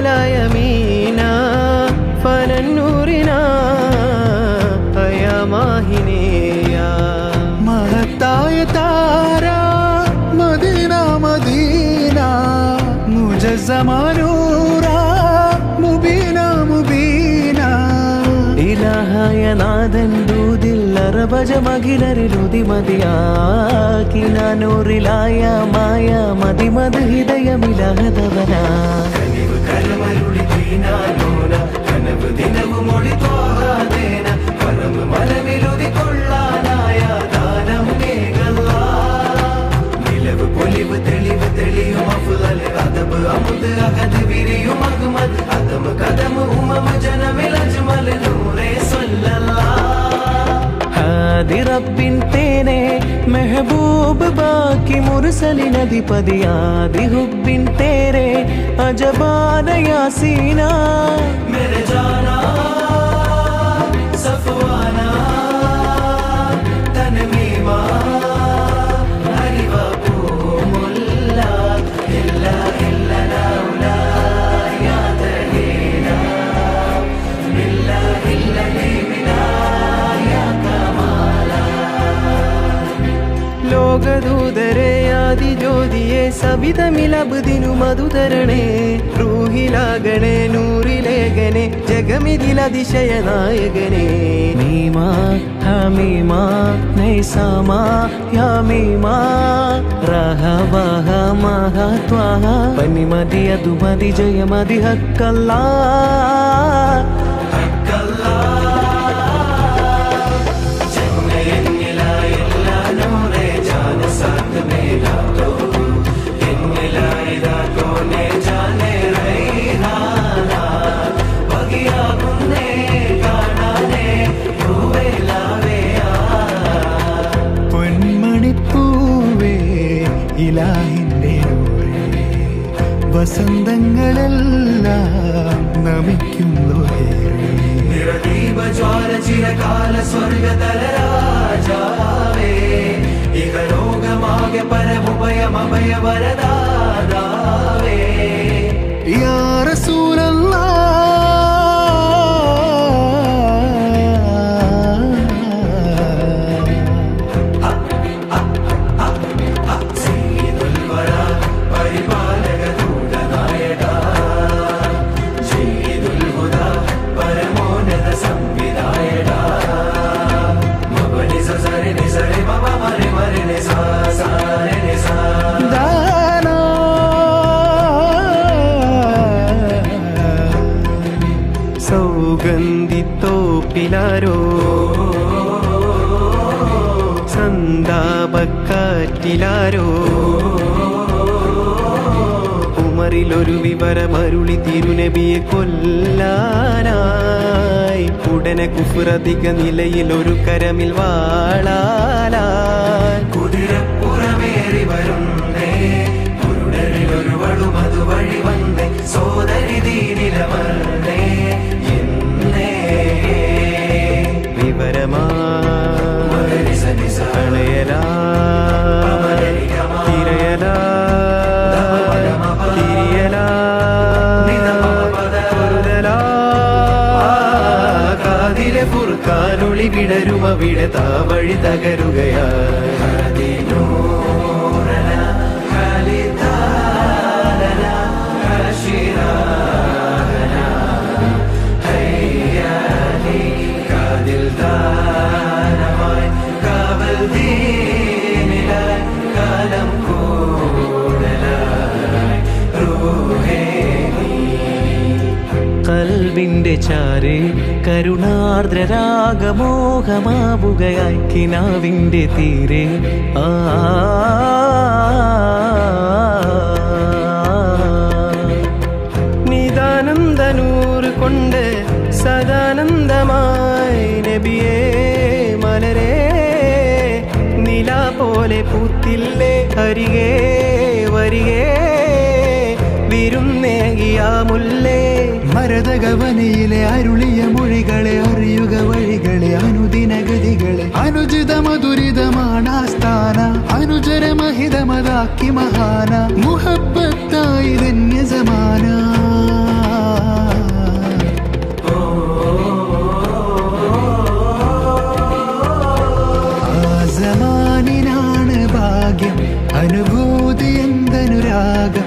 ജമാലായ മീന ഫനന്നൂറിന അയമാഹിനേയ മഹത്തായ താര മദീന മദീന മുജസമാനൂറ മുബീന മുബീന. ഇലഹയ ദൂതിൽ അറബജമകിലരുതി മതിയാക്കി നാനൂറിലായ മായ മതിമത് ഹൃദയമിലാഹതവന. കനിവ് കരമരുളി ദീനാലോന மெஹபூப் பாக்கி முரசலின் அதிபதி ஆதி ஹுப்பின் தேரே அஜபான யாசீனா மேரே ஜானா ആദിജ്യോതിയെ സവിതമിലബുദിനു മധുതരണേ റൂഹിലാകണേ നൂറിലേഖനെ ജഗമിതിലതിശയ നായകനെ മീമാ ഹമീമാ നൈസാമാ യമീമാ റഹബഹ മഹത്വഹ പനിമതി അതുമതി ജയമതി ഹക്കല്ലാ ഹക്കല്ലാ ഇലാഹിന്റെ നൂറേ വസന്തങ്ങളെല്ലാം നമിക്കുന്നു നിറദീപജ്വാല ചിരകാല സ്വർഗതലരാജാവേ ഇഹലോകമാകെ പരമുഭയമഭയ വരദാതാവേ സൗഗന്ധിത്തോപ്പിലാരോ? സന്താപക്കാറ്റിലാരോ? ഉമറിലൊരു വിവരമരുളി തിരുനബിയെ കൊല്ലാനായി. ഉടനെ കുഫുറധിക നിലയിൽ ഒരു കരമിൽ വാളാലാൻ കാതിലെ ഫുർക്കാനൊളി വിടരും അവിടെ താവഴി തകരുകയാ. കാവൽ കാലം കൽവിന്റെ ചാരെ കരുണാർദ്രരാഗമോഹമാവുകയായി കിനാവിന്റെ തീരെ. ആ നിതാനന്ദനൂറ് കൊണ്ട് സദാനന്ദമായി നബിയേ മലരേ. പോലെ പൂത്തില്ലേ അരികേ വരികേ. വിരുന്നേകിയ മുല്ലേ ഭരതകവനയിലെ അരുളിയ മൊഴികളെ അറിയുക വഴികളെ അനുദിന ഗതികളെ അനുചിത മധുരിതമാണ് ആസ്ഥാന അനുചര മഹിതമതാക്കി മഹാന മുഹബത്തായി ധന്യസമാന. അനുഭൂതി എന്തനുരാഗം